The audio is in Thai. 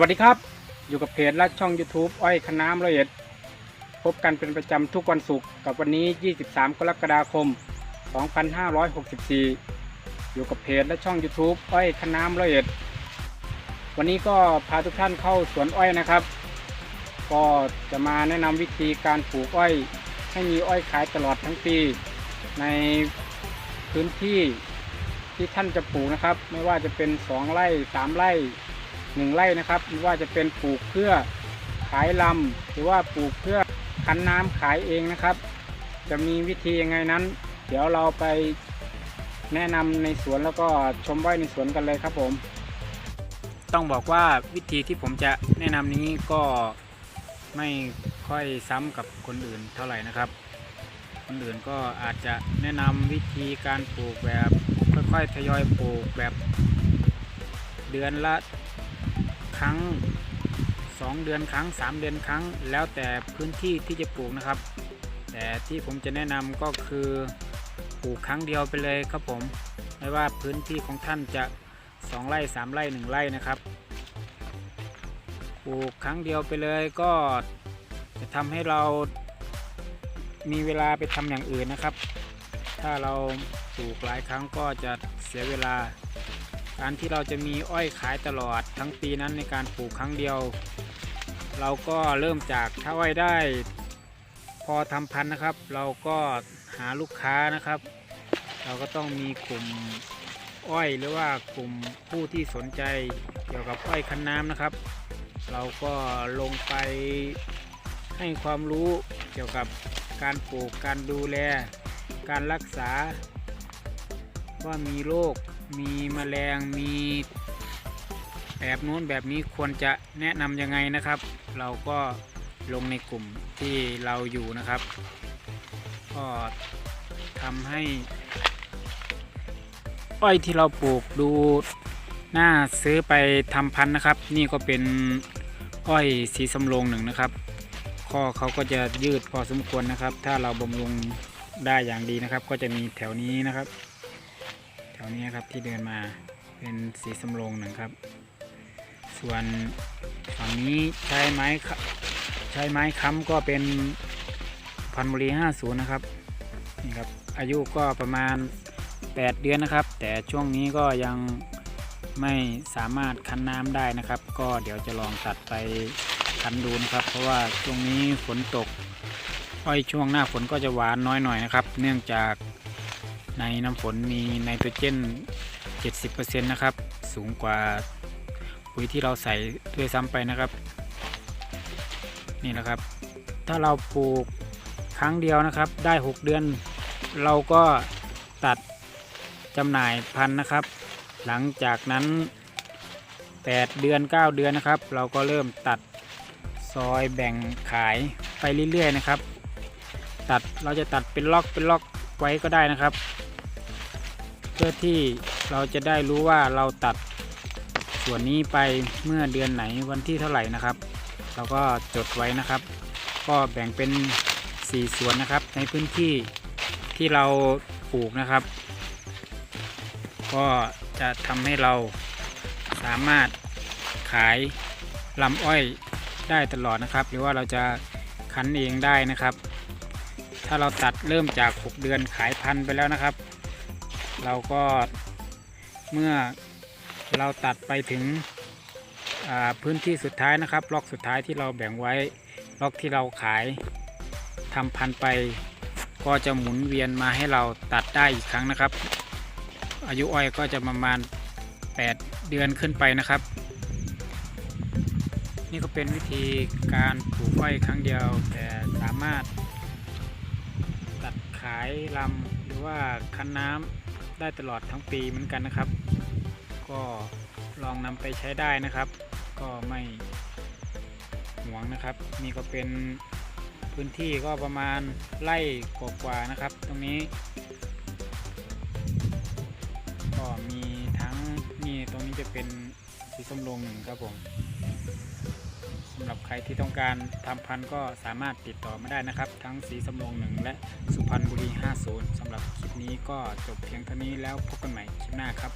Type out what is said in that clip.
วัสดีครับ อยู่กับเพจและช่อง YouTube อ้อยคณะน้ำละเอียด พบกันเป็นประจำทุกวันศุกร์กับวันนี้ 23 กรกฎาคม 2564 อยู่กับเพจและช่อง YouTube อ้อยคณะน้ำละเอียด วันนี้ก็พาทุกท่านเข้าสวนอ้อยนะครับ ก็จะมาแนะนำวิธีการปลูกอ้อย ให้มีอ้อยขายตลอดทั้งปี ในพื้นที่ที่ท่านจะปลูกนะครับ ไม่ว่าจะเป็น 2 ไร่ 3 ไร่ หนึ่งไร่นะครับไม่ว่าจะเป็นปลูกเพื่อขายลำหรือว่าปลูกเพื่อคั้นน้ำขายเองนะครับ จะมีวิธียังไงนั้น เดี๋ยวเราไปแนะนำในสวนแล้วก็ชมไว้ในสวนกันเลยครับผม ต้องบอกว่าวิธีที่ผมจะแนะนำนี้ก็ไม่ค่อยซ้ำกับคนอื่นเท่าไหร่นะครับ คนอื่นก็อาจจะแนะนำวิธีการปลูกแบบค่อยๆทยอยปลูกแบบเดือนละ ครั้ง 2 เดือนครั้ง 3 เดือนครั้ง แล้วแต่พื้นที่ที่จะปลูกนะครับ แต่ที่ผมจะแนะนำก็คือปลูกครั้งเดียวไปเลยครับผม ไม่ว่าพื้นที่ของท่านจะ 2 ไร่ 3 ไร่ 1 ไร่นะครับปลูกครั้งเดียวไปเลยก็จะทำให้เรามีเวลาไปทำอย่างอื่นนะครับ ถ้าเราปลูกหลายครั้งก็จะเสียเวลา การที่เราจะมีอ้อยขายตลอดทั้งปีนั้นในการปลูกครั้งเดียว เราก็เริ่มจากถ้าอ้อยได้ พอทำพันธุ์นะครับ เราก็หาลูกค้านะครับ เราก็ต้องมีกลุ่มอ้อยหรือว่ากลุ่มผู้ที่สนใจเกี่ยวกับอ้อยคันน้ำนะครับ เราก็ลงไปให้ความรู้เกี่ยวกับการปลูกการดูแล การรักษา ว่ามีโรค มีแมลงมีแบบนู้นแบบนี้ควรจะแนะนำยังไงนะครับ เราก็ลงในกลุ่มที่เราอยู่นะครับ ก็ทำให้อ้อยที่เราปลูกดูน่าซื้อไปทำพันธุ์นะครับ นี่ก็เป็นอ้อยสีสำโรงหนึ่งนะครับ ข้อเขาก็จะยืดพอสมควรนะครับ ถ้าเราบำรุงได้อย่างดีนะครับ ก็จะมีแถวนี้นะครับ ถวนี้ครับที่เดินมาเป็นสีสำโรงหนึ่งครับ ส่วนฝั่งนี้ใช้ไม้ใช้ไม้ค้ำก็เป็นพันบุรี50 นะครับนี่ครับอายุก็ประมาณ 8 เดือนนะครับ แต่ช่วงนี้ก็ยังไม่สามารถคั้นน้ำได้นะครับ ก็เดี๋ยวจะลองตัดไปคั้นดูนะครับ เพราะว่าช่วงนี้ฝนตกอ้อยช่วงหน้าฝนก็จะหวานน้อยหน่อยนะครับ เนื่องจาก ในน้ำฝนมีไนโตรเจน 70%นะครับ สูงกว่าปุ๋ยที่เราใส่ด้วยซ้ำไปนะครับ นี่นะครับ ถ้าเราปลูกครั้งเดียวนะครับ ได้ 6 เดือน เราก็ตัดจำหน่ายพันธุ์นะครับ หลังจากนั้น 8 เดือน 9 เดือนนะครับ เราก็เริ่มตัดซอยแบ่งขายไปเรื่อยๆนะครับ ตัดเราจะตัดเป็นล็อกเป็นล็อกไว้ก็ได้นะครับ พื่อที่เราจะได้รู้ว่าเราตัดส่วนนี้ไปเมื่อเดือนไหนวันที่เท่าไหร่นะครับ เราก็จดไว้นะครับ ก็แบ่งเป็น 4 ส่วนนะครับ ในพื้นที่ที่เราปลูกนะครับ ก็จะทำให้เราสามารถขายลำอ้อยได้ตลอดนะครับ หรือว่าเราจะคั้นเองได้นะครับ ถ้าเราตัดเริ่มจาก 6 เดือนขายพันไปแล้วนะครับ เราก็เมื่อเราตัดไปถึงพื้นที่สุดท้ายนะครับล็อกสุดท้ายที่เราแบ่งไว้ล็อกที่เราขายทำพันไป ก็จะหมุนเวียนมาให้เราตัดได้อีกครั้งนะครับ อายุอ้อยก็จะประมาณ 8 เดือนขึ้นไปนะครับ นี่ก็เป็นวิธีการปลูกอ้อยครั้งเดียว แต่สามารถตัดขายลำหรือว่าคั้นน้ำ ได้ตลอดทั้งปีเหมือนกันนะครับ ก็ลองนำไปใช้ได้นะครับ ก็ไม่หวงนะครับ นี่ก็เป็นพื้นที่ก็ประมาณไร่กว่าๆนะครับ ตรงนี้ ก็มีทั้งนี่ตรงนี้จะเป็นสีส้มลงหนึ่งครับผม ใครที่ต้องการทำพันธุ์ก็สามารถติดต่อมาได้นะครับ ทั้งสีสำโรงหนึ่งและสุพรรณบุรี 50สำหรับคลิปนี้ก็จบเพียงเท่านี้แล้วพบกันใหม่คลิปหน้าครับ